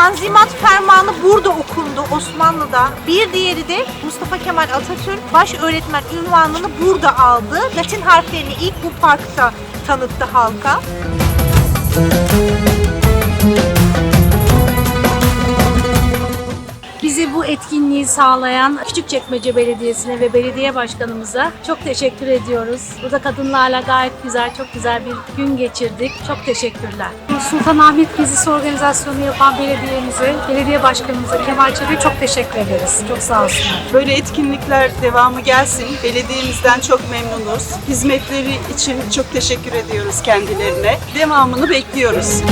Tanzimat Fermanı burada okundu Osmanlı'da. Bir diğeri de Mustafa Kemal Atatürk baş öğretmen ünvanını burada aldı. Latin harflerini ilk bu parkta tanıttı halka. Müzik Bizi bu etkinliği sağlayan Küçükçekmece Belediyesi'ne ve belediye başkanımıza çok teşekkür ediyoruz. Burada kadınlarla gayet güzel, çok güzel bir gün geçirdik. Çok teşekkürler. Sultanahmet gezisi organizasyonu yapan belediyemize, belediye başkanımıza Kemal Çelik'e çok teşekkür ederiz. Çok sağ olsunlar. Böyle etkinlikler devamı gelsin. Belediyemizden çok memnunuz. Hizmetleri için çok teşekkür ediyoruz kendilerine. Devamını bekliyoruz.